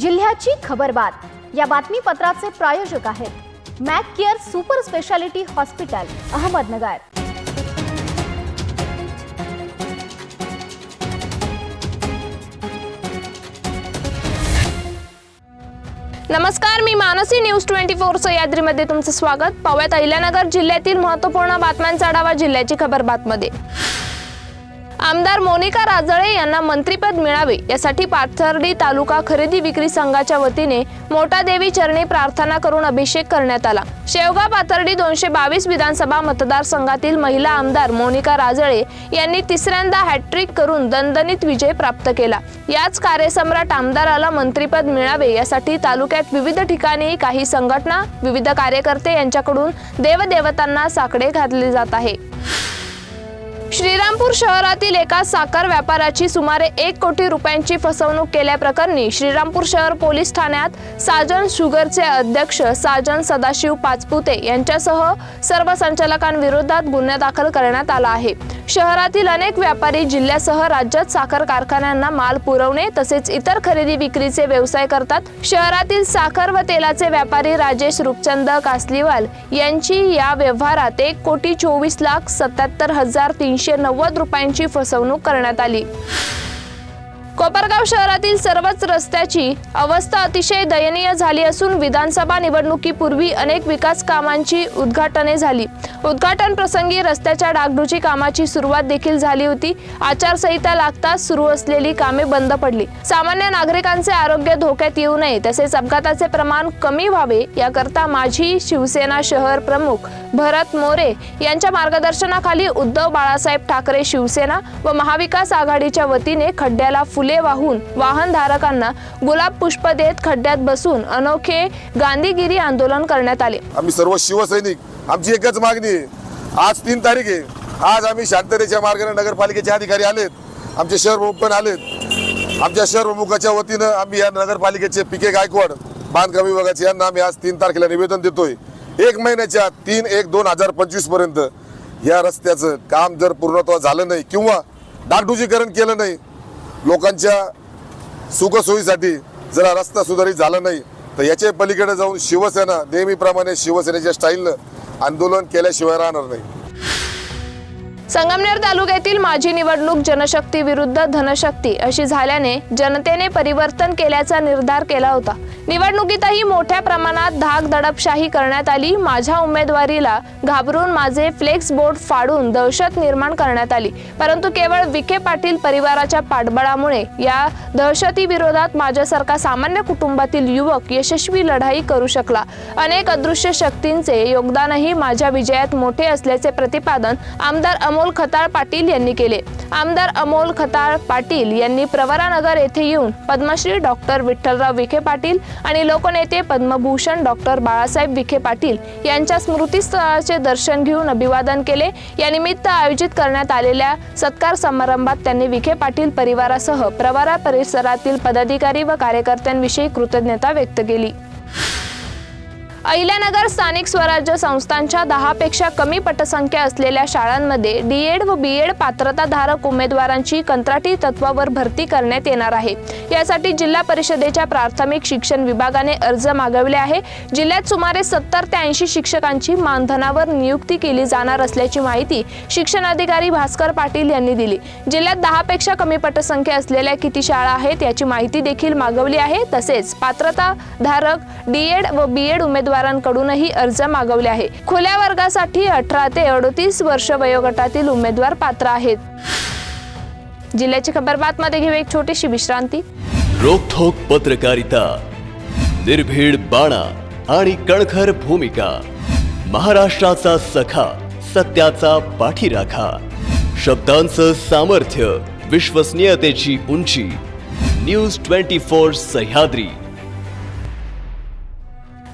जिल्ह्याची खबरबात या बातमीपत्राचे प्रायोजक आहेत Mac Care super speciality hospital Ahmednagar. नमस्कार मी मानसी न्यूज ट्वेंटी फोर याद्रीमध्ये तुमचं स्वागत. पाहूयात अहिल्यानगर जिल्ह्यातील महत्त्वपूर्ण बातम्यांचा आढावा जिल्ह्याची खबर बातमध्ये. आमदार मोनिका राजळे यांना मंत्रीपद मिळावे यासाठी पाथर्डी तालुका खरेदी विक्री संघाच्या वतीने मोठा देवी चरणी प्रार्थना करून अभिषेक करण्यात आला. शेवगाव पाथर्डी दोनशे बावीस विधानसभा मतदारसंघातील महिला आमदार मोनिका राजळे यांनी तिसऱ्यांदा हॅट्रिक करून दणदणीत विजय प्राप्त केला. याच कार्यसम्राट आमदाराला मंत्रीपद मिळावे यासाठी तालुक्यात विविध ठिकाणी काही संघटना विविध कार्यकर्ते यांच्याकडून देवदेवतांना साकडे घातले जात आहे. श्रीरामपूर शहरातील एका साखर व्यापाराची सुमारे एक कोटी रुपयांची फसवणूक केल्याप्रकरणी श्रीरामपूर शहर पोलीस ठाण्यात साजन शुगरचे अध्यक्ष साजन सदाशिव पाचपुते यांच्यासह सर्व संचालकांविरोधात गुन्हा दाखल करण्यात आला आहे. शहरातील अनेक व्यापारी जिल्ह्यासह राज्यात साखर कारखान्यांना माल पुरवणे तसेच इतर खरेदी विक्रीचे व्यवसाय करतात. शहरातील साखर व तेलाचे व्यापारी राजेश रूपचंद कासलीवाल यांची या व्यवहारात एक कोटी चोवीस लाख सत्याहत्तर हजार तीनशे नव्वद रुपयांची फसवणूक करण्यात आली. कोपरगाव शहरातील सर्वच रस्त्याची अवस्था अतिशय दयनीय झाली असून विधानसभा निवडणुकीपूर्वी अनेक विकास कामांची उद्घाटने झाली. उद्घाटन प्रसंगी रस्त्याच्या डागडुजी कामाची सुरुवात देखील झाली होती. आचारसंहिता लागताच सुरू असलेली कामे बंद पडली. सामान्य नागरिकांचे आरोग्य धोक्यात येऊ नये तसेच अपघाताचे प्रमाण कमी व्हावे याकरता माझी शिवसेना शहर प्रमुख भरत मोरे यांच्या मार्गदर्शनाखाली उद्धव बाळासाहेब ठाकरे शिवसेना व महाविकास आघाडीच्या वतीने खड्ड्याला फुले वाहून वाहनधारकांना गुलाब पुष्प देत खड्ड्यात बसून अनोखे गांधीगिरी आंदोलन करण्यात आले. आम्ही सर्व शिवसैनिक आमची एकच मागणी आहे. आज तीन तारीख आहे. आज आम्ही शांततेच्या मार्गाने नगरपालिकेचे अधिकारी आलेत. आमचे शहर प्रमुख पण आलेत. आमच्या शहर प्रमुखाच्या वतीनं आम्ही या नगरपालिकेचे पिके गायकवाड बांधकाम विभागाचे यांना आम्ही आज तीन तारखेला निवेदन देतोय. एक महिन्याच्या तीन एक दोन हजार पंचवीसपर्यंत या रस्त्याचं काम जर पूर्णत्व झालं नाही किंवा डागडुजीकरण केलं नाही लोकांच्या सुखसोयीसाठी जरा रस्ता सुधारित झाला नाही तर याच्या पलीकडे जाऊन शिवसेना नेहमीप्रमाणे शिवसेनेच्या स्टाईलनं आंदोलन केल्याशिवाय राहणार नाही. संगमनेर तालुक्यातील माझी निवडणूक जनशक्ती विरुद्ध धनशक्ती अशी झाल्याने जनतेने परिवर्तन केल्याचा निर्धार केला होता. निवडणुकीतही मोठ्या प्रमाणात धाक दडपशाही करण्यात आली. माझ्या उमेदवारीला घाबरून माझे फ्लेक्स बोर्ड फाडून दहशत निर्माण करण्यात आली. परंतु केवळ विखे पाटील परिवाराच्या पाठबळामुळे या दहशती विरोधात माझ्यासारखा सामान्य कुटुंबातील युवक यशस्वी लढाई करू शकला. अनेक अदृश्य शक्तींचे योगदानही माझ्या विजयात मोठे असल्याचे प्रतिपादन आमदार अमोल खताळ पाटील यांनी केले. आमदार अमोल खताळ पाटील यांनी प्रवरानगर येथे येऊन पद्मश्री डॉक्टर विठ्ठलराव विखे पाटील आणि लोकनेते पद्मभूषण डॉक्टर बाळासाहेब विखे पाटील यांच्या स्मृतीस्थळाचे दर्शन घेऊन अभिवादन केले. या निमित्त आयोजित करण्यात आलेल्या सत्कार समारंभात त्यांनी विखे पाटील परिवारासह प्रवारा परिसरातील पदाधिकारी व कार्यकर्त्यांविषयी कृतज्ञता व्यक्त केली. अहिल्यानगर स्थानिक स्वराज्य संस्थांच्या दहापेक्षा कमी पटसंख्या असलेल्या शाळांमध्ये डी एड व बी एड पात्रताधारक उमेदवारांची कंत्राटी तत्वावर भरती करण्यात येणार आहे. यासाठी जिल्हा परिषदेच्या प्राथमिक शिक्षण विभागाने अर्ज मागवले आहे. जिल्ह्यात सुमारे सत्तर ते ऐंशी शिक्षकांची मानधनावर नियुक्ती केली जाणार असल्याची माहिती शिक्षणाधिकारी भास्कर पाटील यांनी दिली. जिल्ह्यात दहापेक्षा कमी पटसंख्या असलेल्या किती शाळा आहेत याची माहिती देखील मागवली आहे. तसेच पात्रताधारक डी एड व बी एड उमेदवार उमेदवारांकडूनही अर्ज मागवले आहे खुल्या वर्गासाठी अठरा ते अडतीस वर्ष वयोगटातील उमेदवार पात्र आहेत. जिल्ह्याची खबर बातमध्ये घेऊ एक छोटीशी विश्रांती. रोखोक पत्रकारिता निर्भीड बाणा आणि कणखर भूमिका महाराष्ट्राचा सखा सत्याचा पाठीराखा शब्दांचं सामर्थ्य विश्वसनीयतेची उंची न्यूज ट्वेंटी फोर सह्याद्री.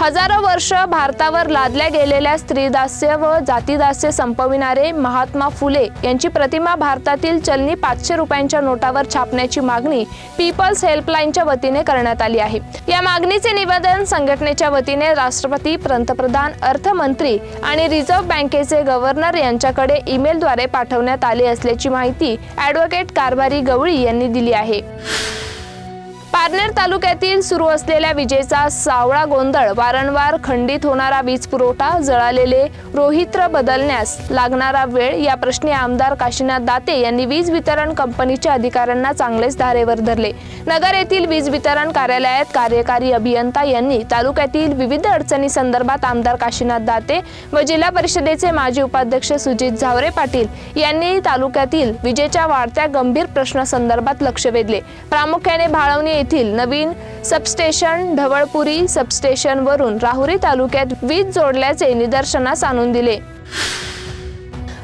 हजारो वर्ष भारतावर लादल्या गेलेल्या स्त्रीदास्य व जातीदास्य संपविणारे महात्मा फुले यांची प्रतिमा भारतातील चलनी पाचशे रुपयांच्या नोटावर छापण्याची मागणी पीपल्स हेल्पलाईनच्या वतीने करण्यात आली आहे. या मागणीचे निवेदन संघटनेच्या वतीने राष्ट्रपती पंतप्रधान अर्थमंत्री आणि रिझर्व्ह बँकेचे गव्हर्नर यांच्याकडे ईमेलद्वारे पाठवण्यात आले असल्याची माहिती ॲडव्होकेट कारभारी गवळी यांनी दिली आहे. पारनेर तालुक्यातील सुरू असलेल्या विजेचा सावळा गोंधळ वारंवार खंडित होणारा वीज पुरवठा जळालेले रोहित्र बदलण्यास लागणारा वेळ या प्रश्नी आमदार काशीनाथ दाते यांनी वीज वितरण कंपनीच्या अधिकाऱ्यांना चांगलेच धारेवर धरले. नगर येथील वीज वितरण कार्यालयात कार्यकारी अभियंता यांनी तालुक्यातील विविध अडचणी संदर्भात आमदार काशीनाथ दाते व जिल्हा परिषदेचे माजी उपाध्यक्ष सुजित झावरे पाटील यांनी तालुक्यातील विजेच्या वाढत्या गंभीर प्रश्नासंदर्भात लक्ष वेधले. प्रामुख्याने भाळवणी येथील नवीन सबस्टेशन ढवळपुरी सबस्टेशनवरून राहुरी तालुक्यात वीज जोडल्याचे निदर्शनास आणून दिले.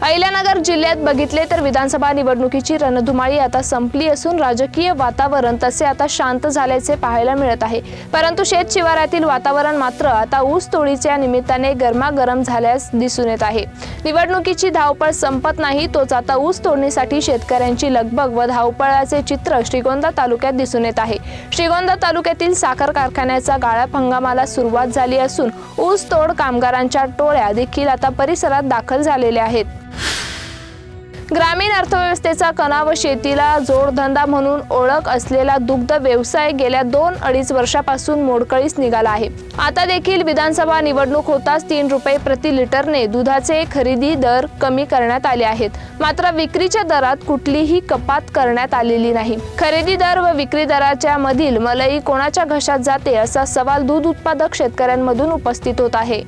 अहिल्यानगर जिल्ह्यात बघितले तर विधानसभा निवडणुकीची रणधुमाळी आता संपली असून राजकीय वातावरण तसे आता शांत झाल्याचे पाहायला मिळत आहे. परंतु शेत शिवारातील वातावरण मात्र आता ऊस तोडीच्या निमित्ताने गरमागरम झाल्यास दिसून येत आहे. निवडणुकीची धावपळ संपत नाही तोच आता ऊस तोडणीसाठी शेतकऱ्यांची लगबग व धावपळाचे चित्र श्रीगोंदा तालुक्यात दिसून येत आहे. श्रीगोंदा तालुक्यातील साखर कारखान्याचा गाळप हंगामाला सुरुवात झाली असून ऊस तोड कामगारांच्या टोळ्या देखील आता परिसरात दाखल झालेल्या आहेत. ग्रामीण अर्थव्यवस्थेचा कणा व शेतीला जोडधंदा म्हणून ओळख असलेला दुग्ध व्यवसाय गेल्या दोन अडीच वर्षापासून मोडकळीस निघाला आहे. आता देखील विधानसभा निवडणूक होताच तीन रुपये प्रति लिटरने दुधाचे खरेदी दर कमी करण्यात आले आहेत. मात्र विक्रीच्या दरात कुठलीही कपात करण्यात आलेली नाही. खरेदी दर व विक्री दराच्या मधील मलई कोणाच्या घशात जाते असा सवाल दूध उत्पादक शेतकऱ्यांमधून उपस्थित होत आहे.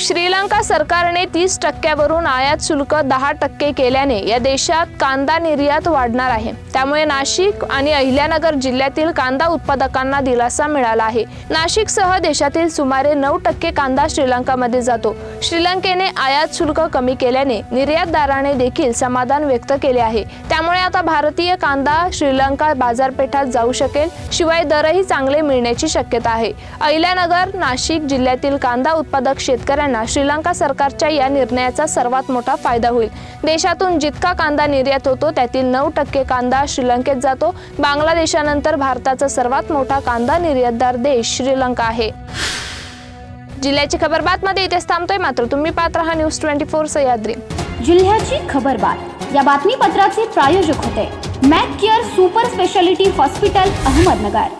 श्रीलंका सरकारने तीस टक्क्यावरून आयात शुल्क दहा टक्के केल्याने या देशात कांदा निर्यात वाढणार आहे. त्यामुळे नाशिक आणि अहिल्यानगर जिल्ह्यातील कांदा उत्पादकांना दिलासा मिळाला आहे. नाशिकसह देशातील सुमारे नऊ टक्के कांदा श्रीलंकामध्ये जातो. श्रीलंकेने आयात शुल्क कमी केल्याने निर्यातदाराने देखील समाधान व्यक्त केले आहे. त्यामुळे आता भारतीय कांदा श्रीलंका बाजारपेठात जाऊ शकेल शिवाय दरही चांगले मिळण्याची शक्यता आहे. अहिल्यानगर नाशिक जिल्ह्यातील कांदा उत्पादक शेतकऱ्यांना श्रीलंका सरकारच्या या निर्णयाचा सर्वात मोठा फायदा होईल. देशातून जितका कांदा निर्यात होतो त्यातील नऊ टक्के कांदा श्रीलंकेत जातो. बांगलादेशानंतर भारताचा सर्वात मोठा कांदा निर्यातदार देश श्रीलंका आहे. जिल्ह्याची खबर बातमध्ये इथेच थांबतोय. मात्र तुम्ही पाहत राहा न्यूज ट्वेंटी फोर सह्याद्री. जिल्ह्याची खबरबात या बातमीपत्राचे प्रायोजक होते. Mac Care super speciality hospital Ahmednagar.